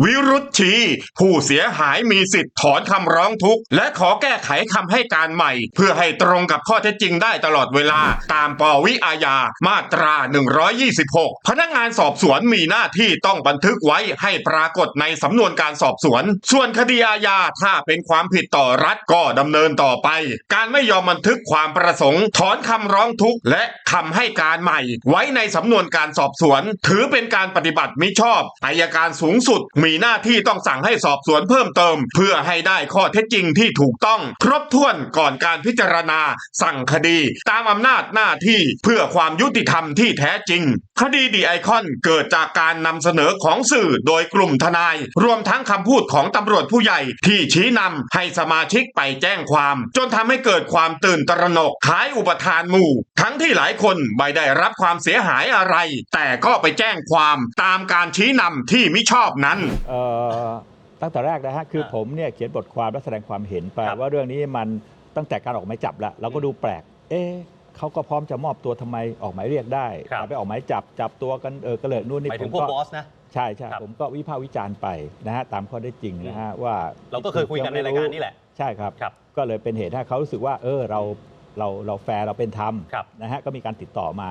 วิรุธชีผู้เสียหายมีสิทธิ์ถอนคำร้องทุกข์ และขอแก้ไขคำให้การใหม่ เพื่อให้ตรงกับข้อเท็จจริงได้ตลอดเวลา ตามปวิอาญามาตรา 126 พนักงานสอบสวนมีหน้าที่ต้องบันทึกไว้ให้ปรากฏในสำนวนการสอบสวน ส่วนคดีอาญาถ้าเป็นความผิดต่อรัฐก็ดำเนินต่อไป การไม่ยอมบันทึกความประสงค์ ถอนคำร้องทุกข์และคำให้การใหม่ ไว้ในสำนวนการสอบสวน ถือเป็นการปฏิบัติมิชอบอายการสูงสุดมีหน้าที่ต้องสั่งให้สอบสวนเพิ่มเติม เพื่อให้ได้ข้อเท็จจริงที่ถูกต้อง ครบถ้วนก่อนการพิจารณา สั่งคดี ตามอำนาจหน้าที่เพื่อความยุติธรรมที่แท้จริง คดีดีไอคอนเกิดจากการนำเสนอของสื่อโดยกลุ่มทนาย รวมทั้งคำพูดของตำรวจผู้ใหญ่ที่ชี้นำให้สมาชิกไปแจ้งความ จนทำให้เกิดความตื่นตระหนกขายอุปทานหมู่ ทั้งที่หลายคนไม่ได้รับความเสียหายอะไร แต่ก็ไปแจ้งความตามการชี้นำที่มิชอบนั้นตั้งแต่แรกนะฮะคืออ่าผมเนี่ยเขียนบทความและแสดงความเห็นไปครับว่าเรื่องนี้มันตั้งแต่การออกหมายจับแล้วเราก็ดูแปลก เอ๊ะเขาก็พร้อมจะมอบตัวทำไมออกหมายเรียกได้ครับแต่ไปออกหมายจับจับตัวกันเออกระเลิกนู่นนี่หมายถึงผพวกก็บอสนะใช่ใช่ครับผมก็วิพากษ์วิจารณ์ไปนะฮะตามข้อได้จริงนะฮะว่า เราก็เคยคุยกันในรายการนี่แหละใช่ครับครับก็เลยเป็นเหตุให้เขารู้สึกว่า เออเราเราเราแฟร์เราเป็นธรรมครับนะฮะก็มีการติดต่อมา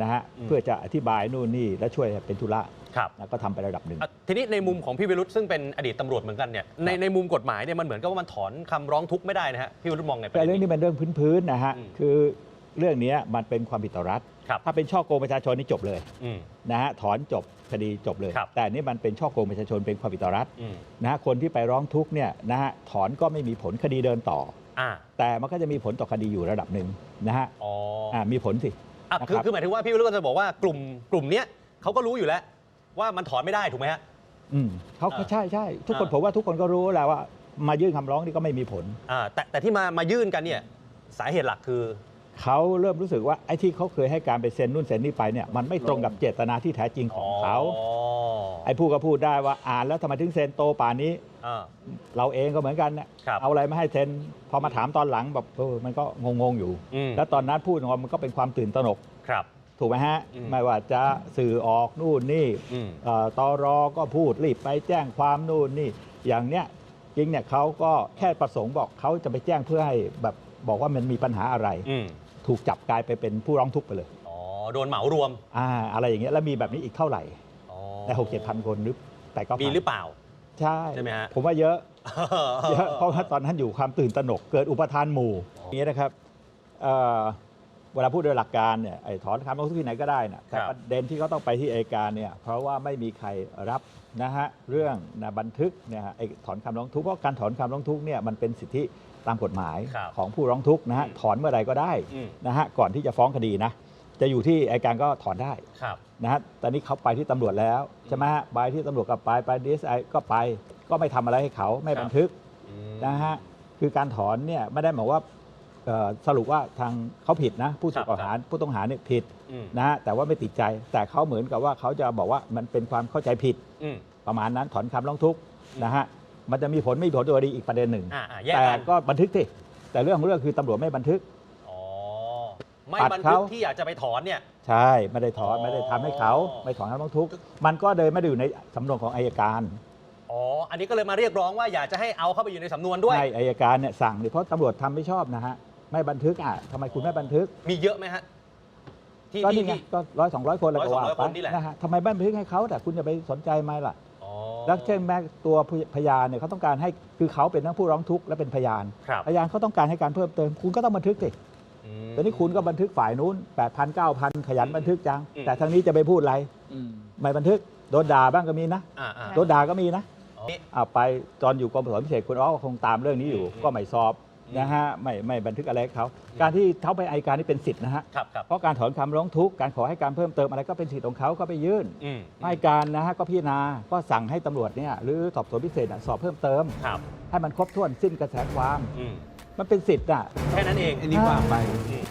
นะฮะอืมเพื่อจะอธิบายนู่นนี่และช่วยเป็นธุระ ครับนะก็ทำไประดับหนึ่งอะทีนี้ในมุมของพี่วิรุธซึ่งเป็นอดีตตำรวจเหมือนกันเนี่ยในในมุมกฎหมายเนี่ยมันเหมือนกับว่ามันถอนคำร้องทุกข์ไม่ได้นะฮะพี่วิรุธมองไงประแต่เด็นเรื่องนี้นี้เป็นเรื่องพื้นๆนะฮะอืมคือเรื่องนี้มันเป็นความผิดต่อรัฐครับถ้าเป็นช่อโกงประชาชนนี่จบเลยอืมนะฮะถอนจบคดีจบเลยครับแต่อันนี่มันเป็นช่อโกงประชาชนเป็นความผิดต่อรัฐอืมนะฮะคนที่ไปร้องทุกข์เนี่ยนะฮะถอนก็ไม่มีผลคดีเดินต่ออ่าแต่มันก็จะมีผลต่อคดีอยู่ระดับหนึ่งนะฮะอ๋ออ่ามีผลสิอะนะคือครับคือหมายถึงว่าพี่วิรุธก็จะบอกว่ากลุ่มกลุ่มเนี้ยเขาก็รู้อยู่แล้ว ว่ามันถอนไม่ได้ถูกไหมฮะ อืมเขาก็อ่าใช่ใช่ทุกคนอ่า ผมว่าทุกคนก็รู้แล้วว่า มายื่นคำร้องนี่ก็ไม่มีผล อ่าแต่แต่ที่มามายื่นกันเนี่ยสาเหตุหลักคือ เขาเริ่มรู้สึกว่าไอ้ที่เขาเคยให้การไปเซ็นนู่นเซ็นนี่ไปเนี่ยมันไม่ตรงกับเจตนาที่แท้จริงของเขาอ๋อไอ้ผู้ก็พูดได้ว่าอ่านแล้วทำไมถึงเซ็นโตป่านนี้ อ่า เราเองก็เหมือนกันเนี่ยครับ เอาอะไรมาให้เซ็นพอมาถามตอนหลังแบบเออมันก็งงๆอยู่ อืมแล้วตอนนั้นพูดของมันก็เป็นความตื่นตระหนก ครับ ถูกไหมฮะอืมไม่ว่าจะสื่อออกนู่นนี่อืมเอ่อตอรอก็พูดรีบไปแจ้งความนู่นนี่ อย่างเนี้ยจริงเนี่ยเขาก็แค่ประสงค์บอกเขาจะไปแจ้งเพื่อให้แบบบอกว่ามันมีปัญหาอะไรอืมถูกจับกลายไปเป็นผู้ร้องทุกข์ไปเลย อ๋อ โดนเหมารวม อ่า อะไรอย่างเงี้ยแล้วมีแบบนี้อีกเท่าไหร่อ๋อในหกเจ็ดพันคนหรือแต่ก็มีหรือเปล่า ใช่ใช่ไหมฮะผมว่าเยอะเยอะเพราะว่าตอนนั้นอยู่ความตื่นตระหนกเกิดอุปทานหมู่อย่างนี้นะครับ เอ่อเวลาพูดโดยหลักการเนี่ยไอ้ถอนคำร้องทุกข์ที่ไหนก็ได้นะแต่ครับ ประเด็นที่เขาต้องไปที่อัยการเนี่ยเพราะว่าไม่มีใครรับนะฮะเรื่องนะบันทึกเนี่ยฮะไอ้ถอนคำร้องทุกข์เพราะการถอนคำร้องทุกข์เนี่ยมันเป็นสิทธิตามกฎหมายครับ ของผู้ร้องทุกข์นะฮะอืมถอนเมื่อไหรก็ได้อืมนะฮะก่อนที่จะฟ้องคดีนะจะอยู่ที่อัยการก็ถอนได้ ครับ นะฮะตอนนี้เขาไปที่ตำรวจแล้วใช่ไหมฮะไปที่ตำรวจก็ไปไปดีเอสไอก็ไป ก็ไม่ทำอะไรให้เขาไม่ครับบันทึกอืม นะฮะคือการถอนเนี่ยไม่ได้หมายว่า เอ่อสรุปว่าทางเขาผิดนะ ผู้ถูกกล่าวหาผู้ต้องหาเนี่ยผิดอืมนะฮะแต่ว่าไม่ติดใจ แต่เขาเหมือนกับว่าเขาจะบอกว่ามันเป็นความเข้าใจผิดอืม ประมาณนั้นถอนคำร้องทุกข์อืมนะฮะมันจะมีผลไม่มีผลตัวดีอีกประเด็นหนึ่ง อ่าอ่าแยกแต่กันก็บันทึกสิแต่เรื่องของเรื่องคือตำรวจไม่บันทึก อ๋อไม่ปัดบันทึกเขา ที่อยากจะไปถอนเนี่ย ใช่ไม่ได้ถอนอ๋อ ไม่ได้ทำให้เขาไม่ถอนคำร้องทุกข์มันก็เลยไม่ได้อยู่ในสำนวนของอายการอ๋ออันนี้ก็เลยมาเรียกร้องว่าอยากจะให้เอาเข้าไปอยู่ในสำนวนด้วย ให้อายการเนี่ยสั่งดิเพราะตำรวจทำไม่ชอบนะฮะ ไม่บันทึกอะทำไมคุณไม่บันทึก มีเยอะไหมฮะ ที่ก็ที่นี่ไงที่ ก็ร้อยสองร้อยคนแล้วก็100ว่า200ไปคนนี่แหละ นะฮะทำไมไม่บันทึกให้เขาแต่คุณจะไปสนใจไหมล่ะ อ๋อแล้วเช่นแม้ตัวพยานเนี่ยเขาต้องการให้คือเขาเป็นทั้งผู้ร้องทุกข์และเป็นพยาน ครับพยานเขาต้องการให้การเพิ่มเติม คุณก็ต้องบันทึกสิอืม แต่นี่คุณก็บันทึกฝ่ายนู้น8 0 0 0 9,000 ขยันบันทึกจัง อืม แต่ทางนี้จะไปพูดอะไร อืม ไม่บันทึกโดนด่าบ้างก็มีนะอ่าอ่าโดนด่าก็มีนะอ๋อนี่เอาไปตอนอยู่กรมสอบสวนพิเศษคุณอ้อก็คงตามเรื่องนี้อยู่ อืม ก็ไม่สอบอืม นะฮะไม่ไม่บันทึกอะไรให้เขาการที่เขาไปอายการนี่เป็นสิทธินะฮะครับครับเพราะการถอนคำร้องทุกข์การขอให้การเพิ่มเติมอะไรก็เป็นสิทธิของเขาก็ไปยื่นอืมให้การนะฮะก็พิจารณาก็สั่งให้ตำรวจเนี่ยหรือสอบสวนพิเศษน่ะสอบเพิ่มเติม ครับให้มันครบถ้วนสิ้นกระแสความ อืมมันเป็นสิทธิ์อะ แค่นั้นเองอันนี้ว่าไป อืม